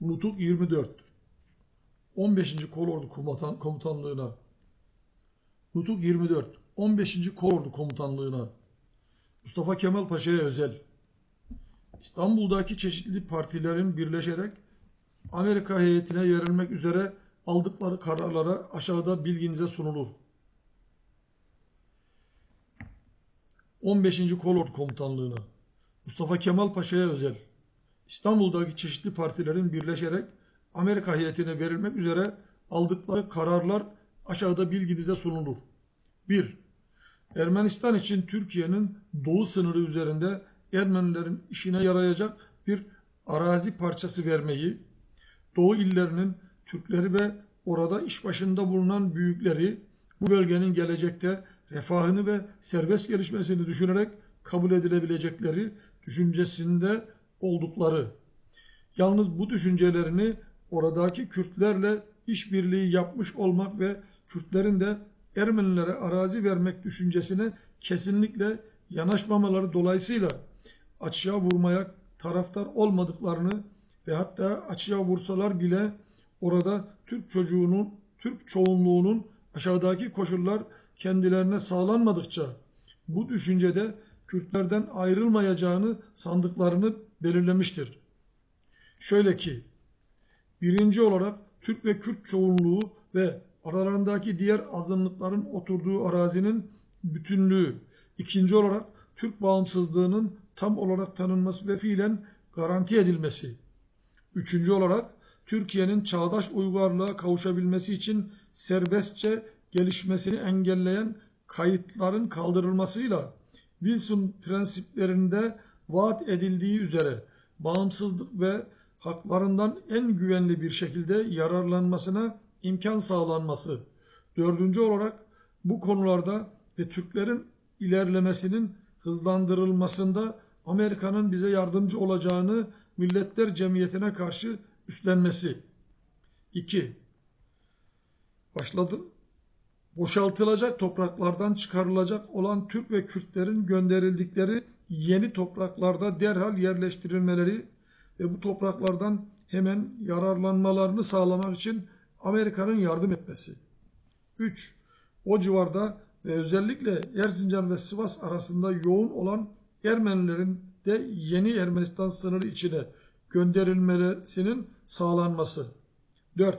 Nutuk 24 15. Kolordu Komutan, Komutanlığına Nutuk 24 15. Kolordu Komutanlığına Mustafa Kemal Paşa'ya özel İstanbul'daki çeşitli partilerin birleşerek Amerika heyetine verilmek üzere aldıkları kararlara aşağıda bilginize sunulur. 15. Kolordu Komutanlığına Mustafa Kemal Paşa'ya özel İstanbul'daki çeşitli partilerin birleşerek Amerika heyetine verilmek üzere aldıkları kararlar aşağıda bilginize sunulur. 1. Ermenistan için Türkiye'nin doğu sınırı üzerinde Ermenilerin işine yarayacak bir arazi parçası vermeyi, Doğu illerinin Türkleri ve orada iş başında bulunan büyükleri bu bölgenin gelecekte refahını ve serbest gelişmesini düşünerek kabul edilebilecekleri düşüncesinde oldukları. Yalnız bu düşüncelerini oradaki Kürtlerle işbirliği yapmış olmak ve Kürtlerin de Ermenilere arazi vermek düşüncesine kesinlikle yanaşmamaları dolayısıyla açığa vurmaya taraftar olmadıklarını ve hatta açığa vursalar bile orada Türk çocuğunun, Türk çoğunluğunun aşağıdaki koşullar kendilerine sağlanmadıkça bu düşüncede Kürtlerden ayrılmayacağını sandıklarını belirlemiştir. Şöyle ki, birinci olarak Türk ve Kürt çoğunluğu ve aralarındaki diğer azınlıkların oturduğu arazinin bütünlüğü, ikinci olarak Türk bağımsızlığının tam olarak tanınması ve fiilen garanti edilmesi, üçüncü olarak Türkiye'nin çağdaş uygarlığa kavuşabilmesi için serbestçe gelişmesini engelleyen kayıtların kaldırılmasıyla Wilson prensiplerinde vaat edildiği üzere bağımsızlık ve haklarından en güvenli bir şekilde yararlanmasına imkan sağlanması. Dördüncü olarak bu konularda ve Türklerin ilerlemesinin hızlandırılmasında Amerika'nın bize yardımcı olacağını Milletler Cemiyeti'ne karşı üstlenmesi. 2. Başladım. Boşaltılacak topraklardan çıkarılacak olan Türk ve Kürtlerin gönderildikleri yeni topraklarda derhal yerleştirilmeleri ve bu topraklardan hemen yararlanmalarını sağlamak için Amerika'nın yardım etmesi. 3. O civarda ve özellikle Erzincan ve Sivas arasında yoğun olan Ermenilerin de yeni Ermenistan sınırı içine gönderilmesinin sağlanması. 4.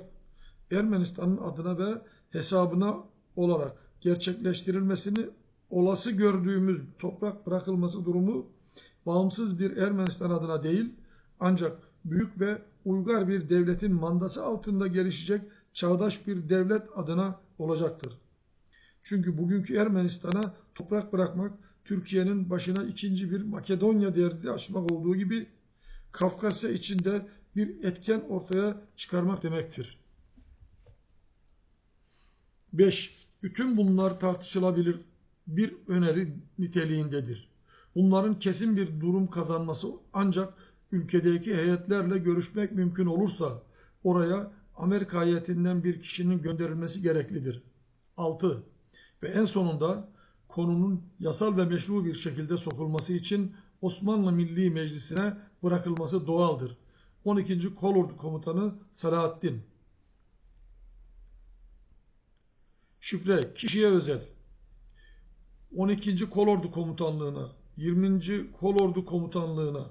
Ermenistan'ın adına ve hesabına olarak gerçekleştirilmesini olası gördüğümüz toprak bırakılması durumu bağımsız bir Ermenistan adına değil ancak büyük ve uygar bir devletin mandası altında gelişecek çağdaş bir devlet adına olacaktır. Çünkü bugünkü Ermenistan'a toprak bırakmak Türkiye'nin başına ikinci bir Makedonya derdi açmak olduğu gibi Kafkasya içinde bir etken ortaya çıkarmak demektir. 5. Bütün bunlar tartışılabilir bir öneri niteliğindedir. Bunların kesin bir durum kazanması ancak ülkedeki heyetlerle görüşmek mümkün olursa oraya Amerika heyetinden bir kişinin gönderilmesi gereklidir. 6. Ve en sonunda konunun yasal ve meşru bir şekilde sokulması için Osmanlı Milli Meclisi'ne bırakılması doğaldır. 12. Kolordu Komutanı Salahaddin Şifre kişiye özel 12. Kolordu Komutanlığına 20. Kolordu Komutanlığına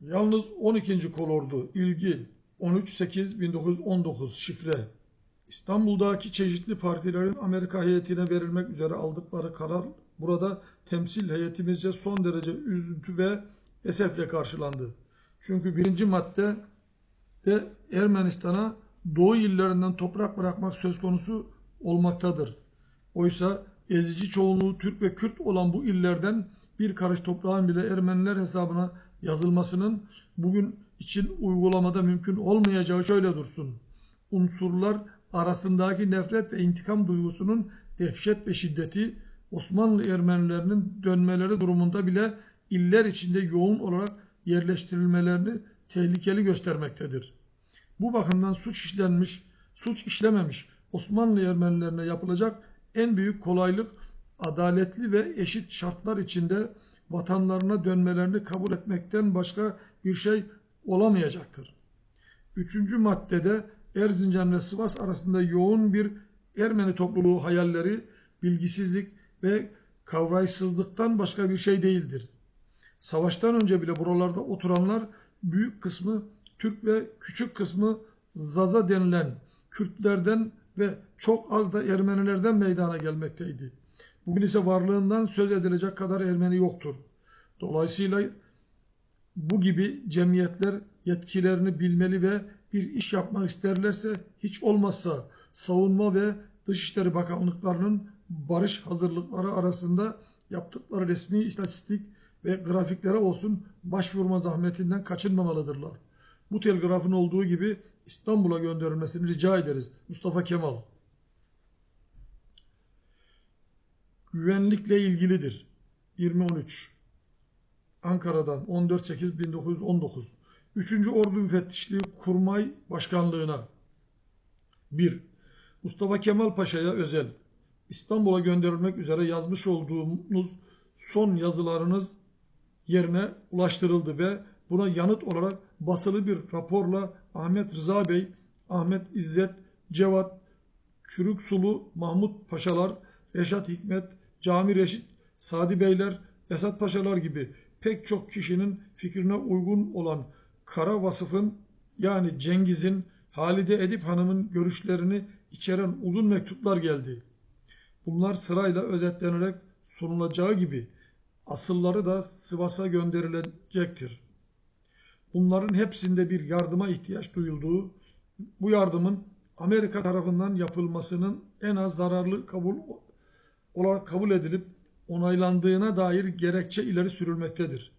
Yalnız 12. Kolordu ilgi 13.8.1919 şifre İstanbul'daki çeşitli partilerin Amerika heyetine verilmek üzere aldıkları karar burada temsil heyetimizce son derece üzüntü ve esefle karşılandı. Çünkü birinci madde de Ermenistan'a Doğu illerinden toprak bırakmak söz konusu olmaktadır. Oysa ezici çoğunluğu Türk ve Kürt olan bu illerden bir karış toprağın bile Ermeniler hesabına yazılmasının bugün için uygulamada mümkün olmayacağı şöyle dursun. Unsurlar arasındaki nefret ve intikam duygusunun dehşet ve şiddeti Osmanlı Ermenilerinin dönmeleri durumunda bile iller içinde yoğun olarak yerleştirilmelerini tehlikeli göstermektedir. Bu bakımdan suç işlenmiş, suç işlememiş Osmanlı Ermenilerine yapılacak en büyük kolaylık adaletli ve eşit şartlar içinde vatanlarına dönmelerini kabul etmekten başka bir şey olamayacaktır. Üçüncü maddede Erzincan ve Sivas arasında yoğun bir Ermeni topluluğu hayalleri, bilgisizlik ve kavraysızlıktan başka bir şey değildir. Savaştan önce bile buralarda oturanlar büyük kısmı Türk ve küçük kısmı Zaza denilen Kürtlerden ve çok az da Ermenilerden meydana gelmekteydi. Bugün ise varlığından söz edilecek kadar Ermeni yoktur. Dolayısıyla bu gibi cemiyetler yetkilerini bilmeli ve bir iş yapmak isterlerse hiç olmazsa savunma ve Dışişleri Bakanlıklarının barış hazırlıkları arasında yaptıkları resmi istatistik ve grafiklere olsun başvurma zahmetinden kaçınmamalıdırlar. Bu telgrafın olduğu gibi İstanbul'a gönderilmesini rica ederiz. Mustafa Kemal. Güvenlikle ilgilidir. 2013 Ankara'dan 14.8.1919 3. Ordu Müfettişliği Kurmay Başkanlığına 1. Mustafa Kemal Paşa'ya özel İstanbul'a gönderilmek üzere yazmış olduğunuz son yazılarınız yerine ulaştırıldı ve buna yanıt olarak basılı bir raporla Ahmet Rıza Bey, Ahmet İzzet, Cevat, Çürük Sulu, Mahmut Paşalar, Reşat Hikmet, Cami Reşit, Sadi Beyler, Esat Paşalar gibi pek çok kişinin fikrine uygun olan Kara Vasıf'ın yani Cengiz'in, Halide Edip Hanım'ın görüşlerini içeren uzun mektuplar geldi. Bunlar sırayla özetlenerek sunulacağı gibi asılları da Sivas'a gönderilecektir. Bunların hepsinde bir yardıma ihtiyaç duyulduğu, bu yardımın Amerika tarafından yapılmasının en az zararlı kabul olarak kabul edilip onaylandığına dair gerekçe ileri sürülmektedir.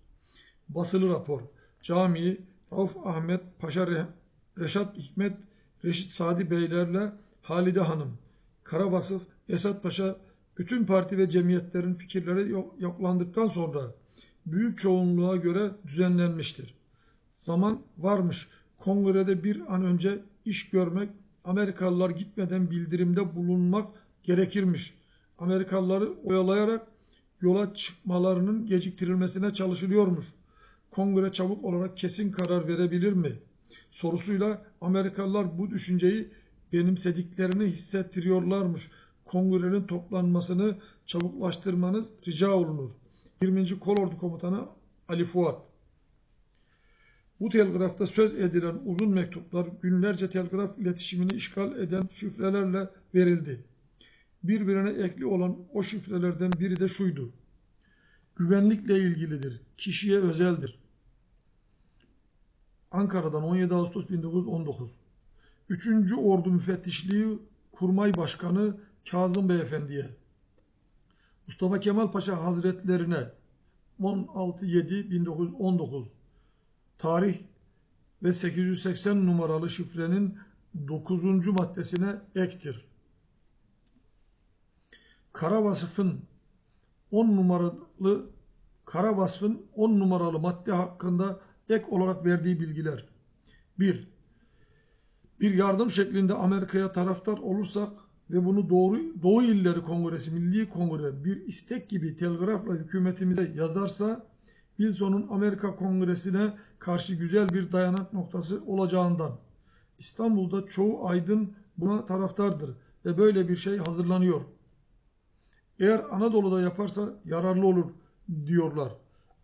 Basılı rapor. Camii, Rauf Ahmet, Paşa Re Reşat Hikmet, Reşit Sadi Beylerle Halide Hanım, Karabasıf, Esat Paşa bütün parti ve cemiyetlerin fikirleri yoklandıktan sonra büyük çoğunluğa göre düzenlenmiştir. Zaman varmış. Kongrede bir an önce iş görmek, Amerikalılar gitmeden bildirimde bulunmak gerekirmiş. Amerikalıları oyalayarak yola çıkmalarının geciktirilmesine çalışılıyormuş. Kongre çabuk olarak kesin karar verebilir mi? Sorusuyla Amerikalılar bu düşünceyi benimsediklerini hissettiriyorlarmış. Kongrenin toplanmasını çabuklaştırmanız rica olunur. 20. Kolordu Komutanı Ali Fuat bu telgrafta söz edilen uzun mektuplar günlerce telgraf iletişimini işgal eden şifrelerle verildi. Birbirine ekli olan o şifrelerden biri de şuydu. Güvenlikle ilgilidir, kişiye özeldir. Ankara'dan 17 Ağustos 1919 3. Ordu Müfettişliği Kurmay Başkanı Kazım Beyefendi'ye Mustafa Kemal Paşa Hazretlerine 16.7.1919 tarih ve 880 numaralı şifrenin 9. maddesine ektir. Kara vasıfın 10 numaralı kara vasfın 10 numaralı madde hakkında ek olarak verdiği bilgiler. 1. Bir yardım şeklinde Amerika'ya taraftar olursak ve bunu doğru Doğu İlleri Kongresi, Milli Kongre bir istek gibi telgrafla hükümetimize yazarsa Wilson'un Amerika Kongresi'ne karşı güzel bir dayanak noktası olacağından. İstanbul'da çoğu aydın buna taraftardır ve böyle bir şey hazırlanıyor. Eğer Anadolu'da yaparsa yararlı olur diyorlar.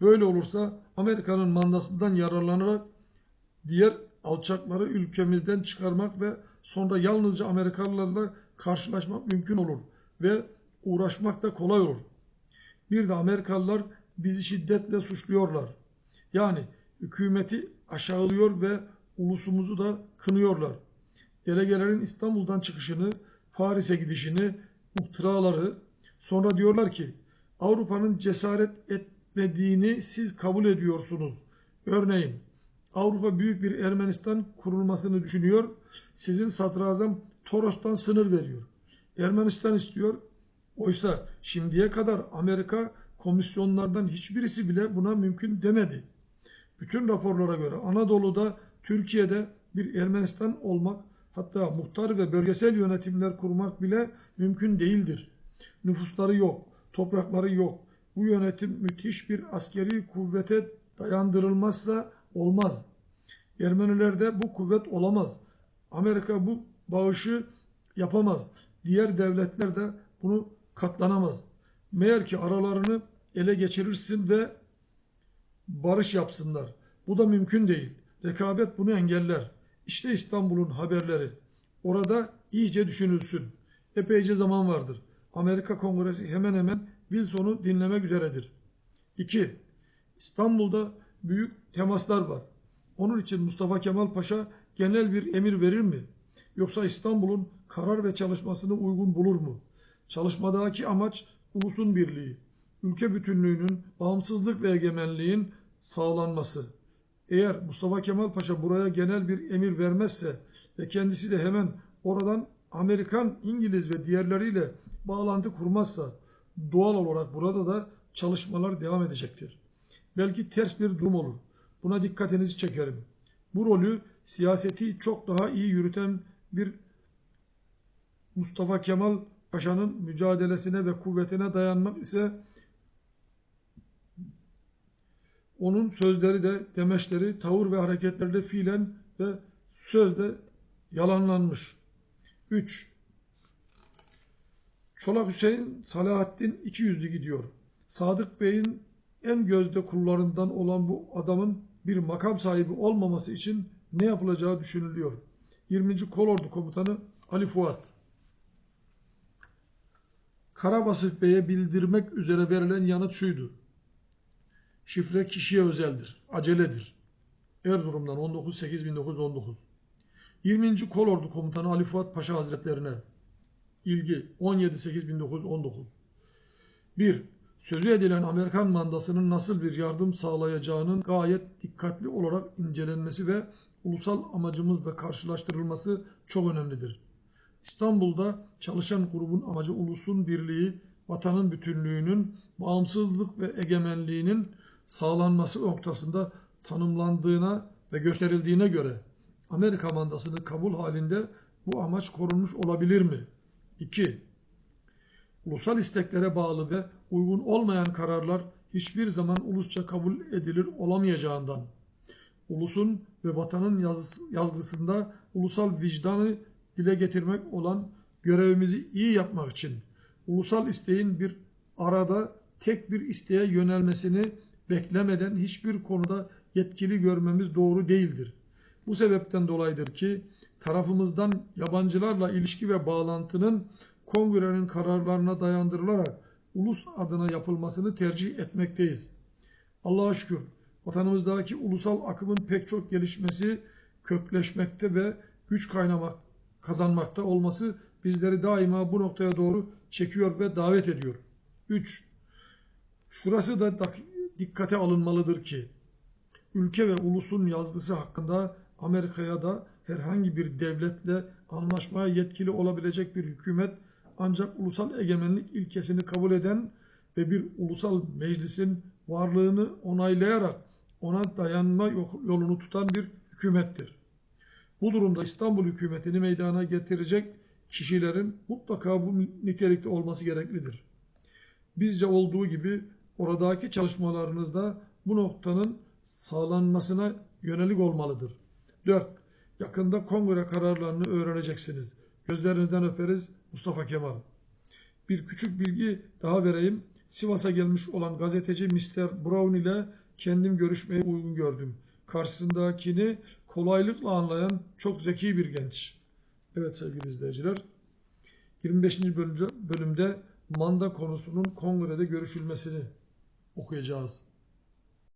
Böyle olursa Amerika'nın mandasından yararlanarak diğer alçakları ülkemizden çıkarmak ve sonra yalnızca Amerikalılarla karşılaşmak mümkün olur ve uğraşmak da kolay olur. Bir de Amerikalılar bizi şiddetle suçluyorlar. Yani hükümeti aşağılıyor ve ulusumuzu da kınıyorlar. Delegelerin İstanbul'dan çıkışını, Paris'e gidişini, muhtıraları sonra diyorlar ki Avrupa'nın cesaret etmediğini siz kabul ediyorsunuz. Örneğin Avrupa büyük bir Ermenistan kurulmasını düşünüyor. Sizin sadrazam Toros'tan sınır veriyor. Ermenistan istiyor. Oysa şimdiye kadar Amerika komisyonlardan hiçbirisi bile buna mümkün demedi. Bütün raporlara göre Anadolu'da, Türkiye'de bir Ermenistan olmak, hatta muhtar ve bölgesel yönetimler kurmak bile mümkün değildir. Nüfusları yok, toprakları yok, bu yönetim müthiş bir askeri kuvvete dayandırılmazsa olmaz. Ermenilerde bu kuvvet olamaz. Amerika bu bağışı yapamaz. Diğer devletler de bunu katlanamaz. Meğer ki aralarını ele geçirirsin ve barış yapsınlar. Bu da mümkün değil. Rekabet bunu engeller. İşte İstanbul'un haberleri. Orada iyice düşünülsün. Epeyce zaman vardır. Amerika Kongresi hemen hemen Wilson'u dinlemek üzeredir. 2. İstanbul'da büyük temaslar var. Onun için Mustafa Kemal Paşa genel bir emir verir mi? Yoksa İstanbul'un karar ve çalışmasını uygun bulur mu? Çalışmadaki amaç ulusun birliği, ülke bütünlüğünün, bağımsızlık ve egemenliğin sağlanması. Eğer Mustafa Kemal Paşa buraya genel bir emir vermezse ve kendisi de hemen oradan Amerikan, İngiliz ve diğerleriyle bağlantı kurmazsa doğal olarak burada da çalışmalar devam edecektir. Belki ters bir durum olur. Buna dikkatinizi çekerim. Bu rolü siyaseti çok daha iyi yürüten bir Mustafa Kemal Paşa'nın mücadelesine ve kuvvetine dayanmak ise onun sözleri de demeçleri, tavır ve hareketleri de fiilen ve sözde yalanlanmış. 3. Çolak Hüseyin Salahaddin 200'lü gidiyor. Sadık Bey'in en gözde kullarından olan bu adamın bir makam sahibi olmaması için ne yapılacağı düşünülüyor. 20. Kolordu Komutanı Ali Fuat. Karabasık Bey'e bildirmek üzere verilen yanıt şuydu. Şifre kişiye özeldir, aceledir. Erzurum'dan 19.8.1919 20. Kolordu Komutanı Ali Fuat Paşa Hazretlerine ilgi 17.8.1919 1. Sözü edilen Amerikan mandasının nasıl bir yardım sağlayacağının gayet dikkatli olarak incelenmesi ve ulusal amacımızla karşılaştırılması çok önemlidir. İstanbul'da çalışan grubun amacı ulusun birliği, vatanın bütünlüğünün, bağımsızlık ve egemenliğinin sağlanması noktasında tanımlandığına ve gösterildiğine göre Amerika mandasını kabul halinde bu amaç korunmuş olabilir mi? 2. Ulusal isteklere bağlı ve uygun olmayan kararlar hiçbir zaman ulusça kabul edilir olamayacağından, ulusun ve vatanın yaz, yazgısında ulusal vicdanı dile getirmek olan görevimizi iyi yapmak için ulusal isteğin bir arada tek bir isteğe yönelmesini beklemeden hiçbir konuda yetkili görmemiz doğru değildir. Bu sebepten dolayıdır ki tarafımızdan yabancılarla ilişki ve bağlantının kongrenin kararlarına dayandırılarak ulus adına yapılmasını tercih etmekteyiz. Allah'a şükür vatanımızdaki ulusal akımın pek çok gelişmesi, kökleşmekte ve güç kaynamak, kazanmakta olması bizleri daima bu noktaya doğru çekiyor ve davet ediyor. 3. Şurası da dikkate alınmalıdır ki ülke ve ulusun yazgısı hakkında Amerika'ya da herhangi bir devletle anlaşmaya yetkili olabilecek bir hükümet ancak ulusal egemenlik ilkesini kabul eden ve bir ulusal meclisin varlığını onaylayarak ona dayanma yolunu tutan bir hükümettir. Bu durumda İstanbul hükümetini meydana getirecek kişilerin mutlaka bu nitelikte olması gereklidir. Bizce olduğu gibi oradaki çalışmalarınızda bu noktanın sağlanmasına yönelik olmalıdır. 4. Yakında kongre kararlarını öğreneceksiniz. Gözlerinizden öperiz Mustafa Kemal. Bir küçük bilgi daha vereyim. Sivas'a gelmiş olan gazeteci Mr. Brown ile kendim görüşmeyi uygun gördüm. Karşısındakini kolaylıkla anlayan çok zeki bir genç. Evet sevgili izleyiciler. 25. bölümde manda konusunun kongrede görüşülmesini okuyacağız.